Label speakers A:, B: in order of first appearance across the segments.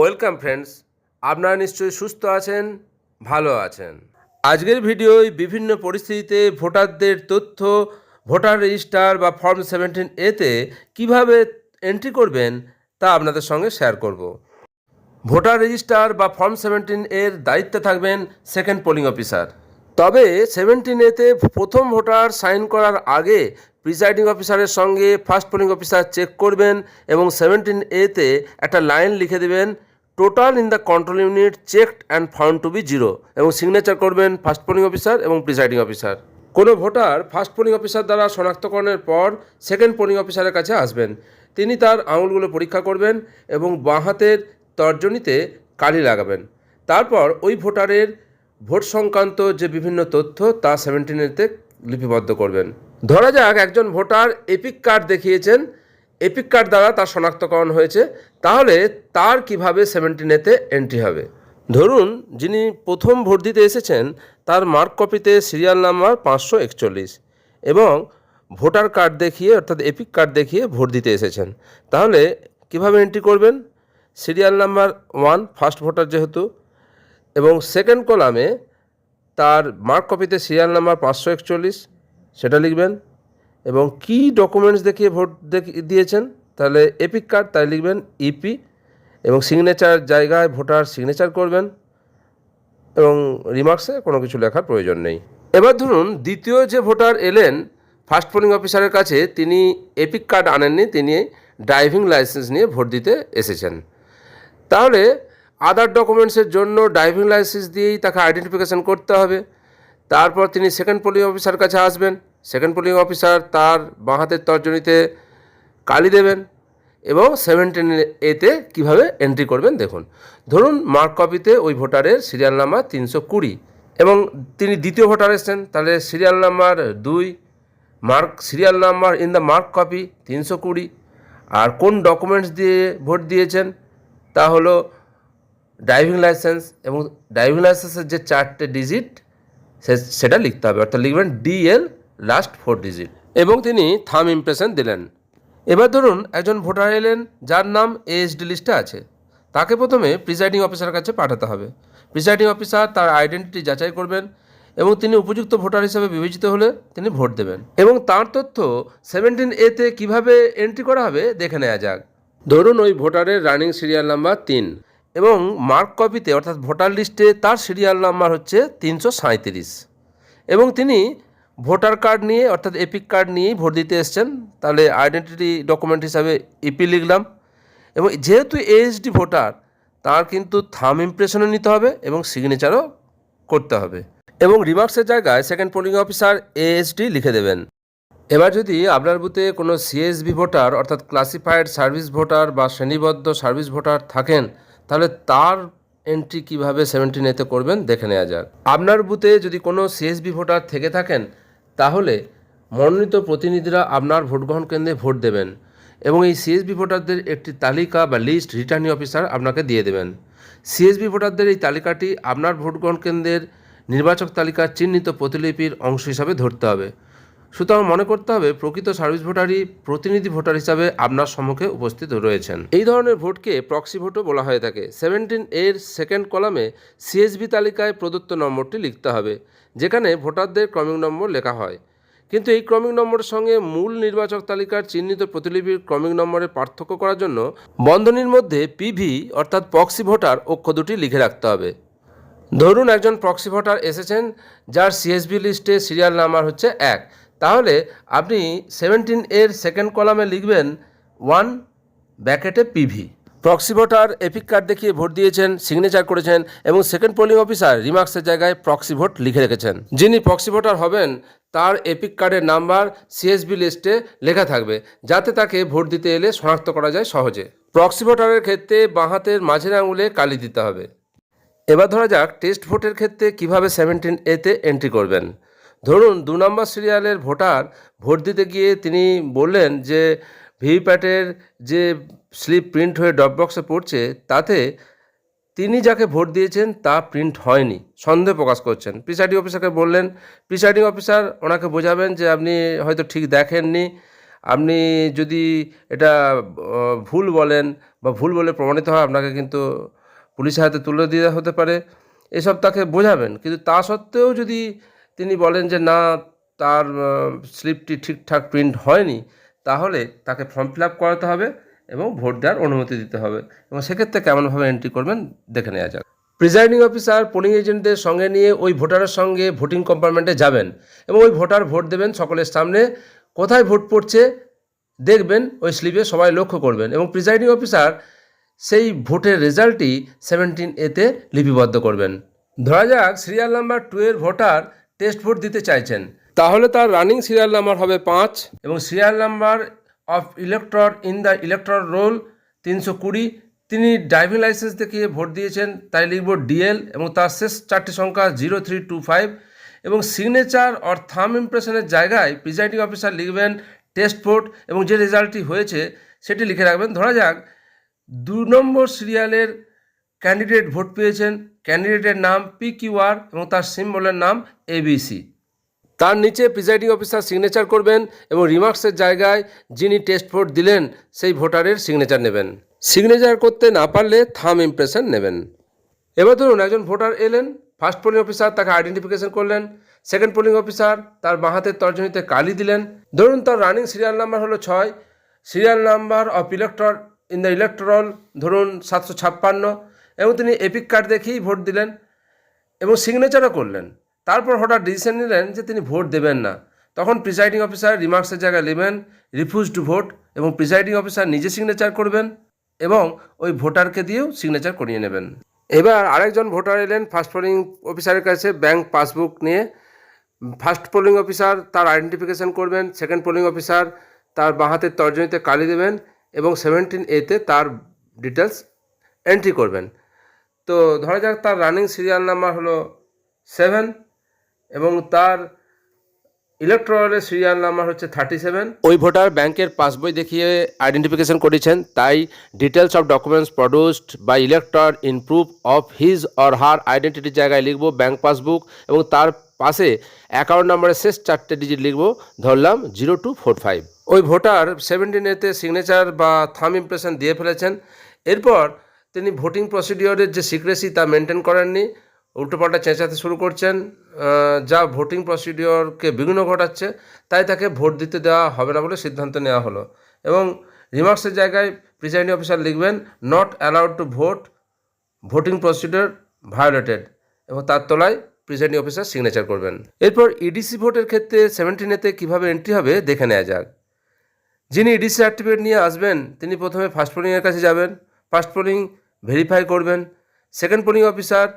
A: Welcome friends, আপনারা নিশ্চয়ই সুস্থ আছেন, ভালো আছেন। আজকের ভিডিওয় বিভিন্ন পরিস্থিতিতে ভোটারদের তথ্য, ভোটার রেজিস্টার বা ফর্ম সেভেন্টিন এতে কীভাবে এন্ট্রি করবেন, তা আপনাদের সঙ্গে শেয়ার করব। ভোটার রেজিস্টার বা ফর্ম সেভেন্টিন এর দায়িত্বে থাকবেন সেকেন্ড পোলিং অফিসার তবে সেভেন্টিন এতে প্রথম ভোটার সাইন করার আগে প্রিসাইডিং অফিসারের সঙ্গে ফার্স্ট পোলিং অফিসার চেক করবেন এবং সেভেন্টিন এতে একটা লাইন লিখে দেবেন total in the control unit checked and found to be zero এবং সিগনেচার করবেন ফার্স্ট পোলিং অফিসার এবং প্রিসাইডিং অফিসার। কোনো ভোটার ফার্স্ট পোলিং অফিসার দ্বারা শনাক্তকরণের পর সেকেন্ড পোলিং অফিসারের কাছে আসবেন। তিনি তার আঙুলগুলো পরীক্ষা করবেন এবং বাঁ হাতের তর্জনীতে কালি লাগাবেন। তারপর ওই ভোটারের ভোট সংক্রান্ত যে বিভিন্ন তথ্য তা সেভেন্টিনেতে লিপিবদ্ধ করবেন। ধরা যাক একজন ভোটার এপিক কার্ড দেখিয়েছেন এপিক কার্ড দ্বারা তার শনাক্তকরণ হয়েছে। তাহলে তার কীভাবে সেভেন্টিনেতে এন্ট্রি হবে? ধরুন, যিনি প্রথম ভোট দিতে এসেছেন, তার মার্ক কপিতে সিরিয়াল নাম্বার পাঁচশো একচল্লিশ এবং ভোটার কার্ড দেখিয়ে, অর্থাৎ এপিক কার্ড দেখিয়ে ভোট দিতে এসেছেন। তাহলে কীভাবে এন্ট্রি করবেন? Serial number one first voter যেহেতু, এবং সেকেন্ড কলামে তার মার্ক কপিতে সিরিয়াল নাম্বার পাঁচশো একচল্লিশ, সেটা লিখবেন। এবং কি ডকুমেন্টস দেখিয়ে ভোট দিয়েছেন? তাহলে এপিক কার্ড তাই লিখবেন ইপি এবং সিগনেচার জায়গায় ভোটার সিগনেচার করবেন এবং রিমার্কসে কোনো কিছু লেখার প্রয়োজন নেই। এবার ধরুন দ্বিতীয় যে ভোটার এলেন ফার্স্ট পোলিং অফিসারের কাছে তিনি এপিক কার্ড আনেননি, তিনি ড্রাইভিং লাইসেন্স নিয়ে ভোট দিতে এসেছেন। তাহলে আদার ডকুমেন্টসের জন্য ড্রাইভিং লাইসেন্স দিয়েই তাকে আইডেন্টিফিকেশন করতে হবে। তারপর তিনি সেকেন্ড পোলিং অফিসার কাছে আসবেন। সেকেন্ড পোলিং অফিসার তার বাঁ হাতের তর্জনীতে কালি দেবেন এবং সেভেন্টিন এতে কীভাবে এন্ট্রি করবেন দেখুন। ধরুন মার্ক কপিতে ওই ভোটারের সিরিয়াল নাম্বার তিনশো কুড়ি এবং তিনি দ্বিতীয় ভোটার এসছেন, তাহলে সিরিয়াল নাম্বার দুই mark serial number in the mark copy তিনশো কুড়ি। আর কোন ডকুমেন্টস দিয়ে ভোট দিয়েছেন তা হলো ড্রাইভিং লাইসেন্স এবং ড্রাইভিং লাইসেন্সের যে চারটে ডিজিট সেটা লিখতে হবে। অর্থাৎ লিখবেন ডিএল লাস্ট ফোর ডিজিট এবং তিনি থাম ইমপ্রেশন দিলেন। এবার ধরুন একজন ভোটার এলেন, যার নাম এএসডি লিস্টে আছে। তাকে প্রথমে প্রিসাইডিং অফিসারের কাছে পাঠাতে হবে। প্রিসাইডিং অফিসার তার আইডেন্টিটি যাচাই করবেন এবং তিনি উপযুক্ত ভোটার হিসেবে বিবেচিত হলে তিনি ভোট দেবেন। এবং তার তথ্য সেভেন্টিন এতে কীভাবে এন্ট্রি করা হবে দেখে নেওয়া যাক। ধরুন ওই ভোটারের রানিং সিরিয়াল নাম্বার তিন এবং মার্ক কপিতে অর্থাৎ ভোটার লিস্টে তার সিরিয়াল নাম্বার হচ্ছে তিনশো সাঁইত্রিশ। এবং তিনি ভোটার কার্ড নিয়ে, অর্থাৎ এপিক কার্ড নিয়েই ভোট দিতে এসছেন। তাহলে আইডেন্টিটি ডকুমেন্ট হিসাবে ইপি লিখলাম। এবং যেহেতু এএসডি ভোটার, তার কিন্তু থাম ইমপ্রেশনও নিতে হবে এবং সিগনেচারও করতে হবে। এবং রিমার্কসের জায়গায় সেকেন্ড পোলিং অফিসার এএসডি লিখে দেবেন। এবার যদি আপনার বুথে কোনো সিএসবি ভোটার, অর্থাৎ ক্লাসিফাইড সার্ভিস ভোটার বা শ্রেণীবদ্ধ সার্ভিস ভোটার থাকেন, তাহলে তার এন্ট্রি কীভাবে সেভেন্টিন এতে করবেন, দেখে নেওয়া যাক। আপনার বুথে যদি কোনো সিএসবি ভোটার থেকে থাকেন তাহলে মনোনীত প্রতিনিধিরা আপনার ভোটগ্রহণ কেন্দ্রে ভোট দেবেন এবং এই সিএসবি ভোটারদের একটি তালিকা বা লিস্ট রিটার্নিং অফিসার আপনাকে দিয়ে দেবেন। সিএসবি ভোটারদের এই তালিকাটি আপনার ভোটগ্রহণ কেন্দ্রের নির্বাচক তালিকা চিহ্নিত প্রতিলিপির অংশ হিসাবে ধরতে হবে। সুতরাং মনে করতে হবে, প্রকৃত সার্ভিস ভোটারই প্রতিনিধি ভোটার হিসাবে আপনার সম্মুখে উপস্থিত রয়েছেন। এই ধরনের ভোটকে প্রক্সি ভোটও বলা হয়ে থাকে। সেভেন্টিন এর সেকেন্ড কলামে সিএসবি তালিকায় প্রদত্ত নম্বরটি লিখতে হবে, যেখানে ভোটারদের ক্রমিক নম্বর লেখা হয়। কিন্তু এই ক্রমিক নম্বরের সঙ্গে মূল নির্বাচক তালিকার চিহ্নিত প্রতিলিপির ক্রমিক নম্বরের পার্থক্য করার জন্য বন্ধনীর মধ্যে পিভি অর্থাৎ প্রক্সি ভোটার অক্ষ দুটি লিখে রাখতে হবে। ধরুন একজন প্রক্সি ভোটার এসেছেন, যার সিএসবি লিস্টে সিরিয়াল নাম্বার হচ্ছে এক। তাহলে আপনি সেভেন্টিন এর সেকেন্ড কলামে লিখবেন one ব্যাকেটে PV proxy voter EPIC card দেখিয়ে ভোট দিয়েছেন সিগনেচার করেছেন এবং সেকেন্ড পোলিং অফিসার রিমার্কসের জায়গায় প্রক্সি ভোট লিখে রেখেছেন। যিনি প্রক্সি ভোটার হবেন, তার এপিক কার্ডের নাম্বার সিএসবি লিস্টে লেখা থাকবে, যাতে তাকে ভোট দিতে এলে শনাক্ত করা যায় সহজে। প্রক্সি ভোটারের ক্ষেত্রে বাঁ হাতের মাঝের আঙুলে কালি দিতে হবে। এবার ধরা যাক টেস্ট ভোটের ক্ষেত্রে কীভাবে সেভেন্টিন এতে এন্ট্রি করবেন। ধরুন দু নম্বর সিরিয়ালের ভোটার ভোট দিতে গিয়ে তিনি বললেন যে, ভিভিপ্যাটের যে স্লিপ প্রিন্ট হয়ে ড্রপ বক্সে পড়ছে, তাতে তিনি যাকে ভোট দিয়েছেন তা প্রিন্ট হয়নি। সন্দেহ প্রকাশ করছেন। প্রিসাইডিং অফিসারকে বললেন প্রিসাইডিং অফিসার ওনাকে বোঝাবেন যে আপনি হয়তো ঠিক দেখেননি। আপনি যদি এটা ভুল বলেন বা ভুল বলে প্রমাণিত হয়, আপনাকে কিন্তু পুলিশের হাতে তুলে দেওয়া হতে পারে। এসব তাকে বোঝাবেন। কিন্তু তা সত্ত্বেও যদি তিনি বলেন যে, না, তার স্লিপটি ঠিকঠাক প্রিন্ট হয়নি। তাহলে তাকে ফর্ম ফিল আপ করাতে হবে এবং ভোট দেওয়ার অনুমতি দিতে হবে। এবং সেক্ষেত্রে কেমনভাবে এন্ট্রি করবেন দেখে নেওয়া যাক। প্রিজাইডিং অফিসার পোলিং এজেন্টদের সঙ্গে নিয়ে ওই ভোটারের সঙ্গে ভোটিং কম্পার্টমেন্টে যাবেন এবং ওই ভোটার ভোট দেবেন সকলের সামনে। কোথায় ভোট পড়ছে দেখবেন, ওই স্লিপে সবাই লক্ষ্য করবেন এবং প্রিজাইডিং অফিসার সেই ভোটের রেজাল্টটি সেভেন্টিন এতে লিপিবদ্ধ করবেন। ধরা যাক সিরিয়াল নাম্বার টু এর ভোটার টেস্ট ভোট দিতে চাইছেন। তাহলে তার রানিং সিরিয়াল নাম্বার হবে পাঁচ। এবং serial number of elector in the electoral roll তিনশো কুড়ি। তিনি ড্রাইভিং লাইসেন্স দেখিয়ে ভোট দিয়েছেন তাই লিখব ডিএল এবং তার শেষ চারটি সংখ্যা জিরো থ্রি টু ফাইভ। এবং সিগনেচার অর থাম ইমপ্রেশনের জায়গায় প্রিজাইডিং অফিসার লিখবেন টেস্ট ভোট এবং যে রেজাল্টটি হয়েছে সেটি লিখে রাখবেন। ধরা যাক দু নম্বর সিরিয়ালের ক্যান্ডিডেট ভোট পেয়েছেন ক্যান্ডিডেটের নাম পি কিউআর এবং তার সিম্বলের নাম এবিসি তার নিচে প্রিজাইডিং অফিসার সিগনেচার করবেন এবং রিমার্কসের জায়গায় যিনি টেস্ট ভোট দিলেন, সেই ভোটারের সিগনেচার নেবেন। সিগনেচার করতে না পারলে থাম ইমপ্রেশন নেবেন। এবার ধরুন একজন ভোটার এলেন ফার্স্ট পোলিং অফিসার তাকে আইডেন্টিফিকেশন করলেন সেকেন্ড পোলিং অফিসার তার বাঁ হাতের তর্জনীতে কালি দিলেন। ধরুন তার রানিং সিরিয়াল নাম্বার হলো ছয় serial number of electoral in the electoral ধরুন সাতশো ছাপ্পান্ন এবং তিনি এপিক কার্ড দেখেই ভোট দিলেন এবং সিগনেচারও করলেন। তারপর হঠাৎ ডিসিশন নিলেন যে তিনি ভোট দেবেন না। তখন প্রিসাইডিং অফিসার রিমার্কসের জায়গায় নেবেন রিফিউজ টু ভোট এবং প্রিসাইডিং অফিসার নিজে সিগনেচার করবেন এবং ওই ভোটারকে দিয়েও সিগনেচার করিয়ে নেবেন। এবার আরেকজন ভোটার এলেন ফার্স্ট পোলিং অফিসারের কাছে ব্যাংক পাসবুক নিয়ে। ফার্স্ট পোলিং অফিসার তার আইডেন্টিফিকেশন করবেন সেকেন্ড পোলিং অফিসার তার বাঁ হাতের তর্জনীতে কালি দেবেন এবং সেভেন্টিন এতে তার ডিটেলস এন্ট্রি করবেন। তো ধরা যাক তার রানিং সিরিয়াল নাম্বার হলো সেভেন এবং তার ইলেকট্রনের সিরিয়াল নাম্বার হচ্ছে থার্টি সেভেন ওই ভোটার ব্যাংকের পাসবই দেখিয়ে আইডেন্টিফিকেশন করেছেন তাই details of documents produced by elector in proof of his or her আইডেন্টিটির জায়গায় লিখব ব্যাংক পাসবুক এবং তার পাশে অ্যাকাউন্ট নাম্বারের শেষ চারটে ডিজিট লিখব ধরলাম জিরো টু ফোর ফাইভ ওই ভোটার সেভেন্টিন এতে সিগনেচার বা থাম ইমপ্রেশন দিয়ে ফেলেছেন। এরপর তিনি ভোটিং প্রসিডিওরের যে সিক্রেসি তা মেনটেন করেননি, উল্টোপাল্টা চেঁচাতে শুরু করছেন যা ভোটিং প্রসিডিওরকে বিঘ্ন ঘটাচ্ছে, তাই তাকে ভোট দিতে দেওয়া হবে না বলে সিদ্ধান্ত নেওয়া হলো। এবং রিমার্কসের জায়গায় প্রিজাইডিং অফিসার লিখবেন not allowed to vote voting procedure violated এবং তার তলায় প্রিজাইডিং অফিসার সিগনেচার করবেন। এরপর ইডিসি ভোটের ক্ষেত্রে সেভেন্টিনেতে কীভাবে এন্ট্রি হবে দেখে নেওয়া যাক। যিনি ইডিসি সার্টিফিকেট নিয়ে আসবেন, তিনি প্রথমে ফার্স্ট পোলিংয়ের কাছে যাবেন। ফার্স্ট পোলিং ভেরিফাই করবেন। সেকেন্ড পোলিং অফিসার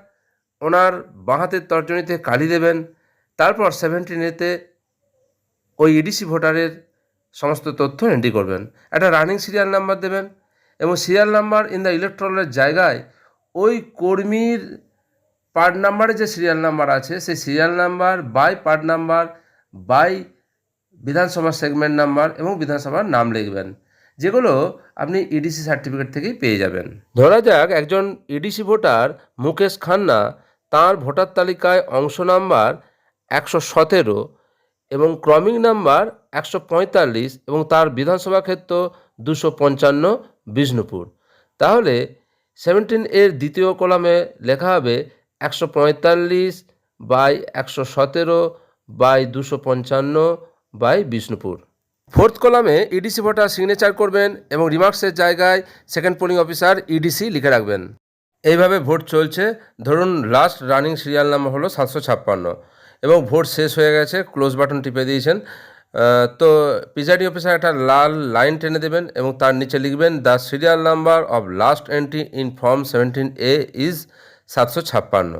A: ওনার বাঁ হাতের তর্জনীতে কালি দেবেন। তারপর সেভেন্টিনেতে ওই ইডিসি ভোটারের সমস্ত তথ্য এন্ট্রি করবেন। একটা রানিং সিরিয়াল নাম্বার দেবেন এবং সিরিয়াল নাম্বার ইন দ্য ইলেকট্রনের জায়গায় ওই কর্মীর পার্ট নাম্বারে যে সিরিয়াল নাম্বার আছে, সেই serial number by part number by বিধানসভা সেগমেন্ট নাম্বার এবং বিধানসভার নাম লিখবেন। যেগুলো আপনি ইডিসি সার্টিফিকেট থেকেই পেয়ে যাবেন। ধরা যাক একজন ইডিসি ভোটার মুকেশ খান্না তার ভোটার তালিকায় অংশ নাম্বার একশো সতেরো এবং ক্রমিক নাম্বার একশো পঁয়তাল্লিশ এবং তার বিধানসভা ক্ষেত্র দুশো পঞ্চান্ন বিষ্ণুপুর। তাহলে সেভেন্টিন এর দ্বিতীয় কলামে লেখা হবে একশো পঁয়তাল্লিশ বাই একশো সতেরো বাই দুশো পঞ্চান্ন বাই বিষ্ণুপুর। ফোর্থ কলামে ইডিসি ভোটার সিগনেচার করবেন এবং রিমার্কসের জায়গায় সেকেন্ড পোলিং অফিসার ইডিসি লিখে রাখবেন। এইভাবে ভোট চলছে। ধরুন লাস্ট রানিং সিরিয়াল নাম্বার হলো সাতশো ছাপ্পান্ন এবং ভোট শেষ হয়ে গেছে ক্লোজ বাটন টিপে দিয়েছেন। তো প্রিজাইডিং অফিসার একটা লাল লাইন টেনে দেবেন এবং তার নিচে লিখবেন the serial number of last entry in form seventeen A is সাতশো ছাপ্পান্ন।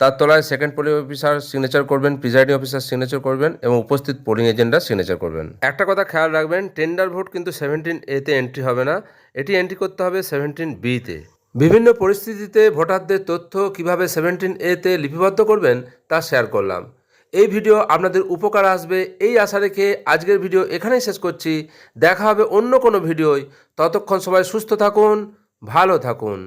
A: তার তলায় সেকেন্ড পোলিং অফিসার সিগনেচার করবেন প্রিজাইডিং অফিসার সিগনেচার করবেন এবং উপস্থিত পোলিং এজেন্টরা সিগনেচার করবেন। একটা কথা খেয়াল রাখবেন টেন্ডার ভোট কিন্তু সেভেন্টিন এতে এন্ট্রি হবে না। এটি এন্ট্রি করতে হবে সেভেন্টিন বিতে বিভিন্ন পরিস্থিতিতে ভোটারদের তথ্য কীভাবে সেভেন্টিন এতে লিপিবদ্ধ করবেন, তা শেয়ার করলাম। এই ভিডিও আপনাদের উপকার আসবে, এই আশা রেখে আজকের ভিডিও এখানেই শেষ করছি। দেখা হবে অন্য কোনো ভিডিওয়। ততক্ষণ সবাই সুস্থ থাকুন, ভালো থাকুন।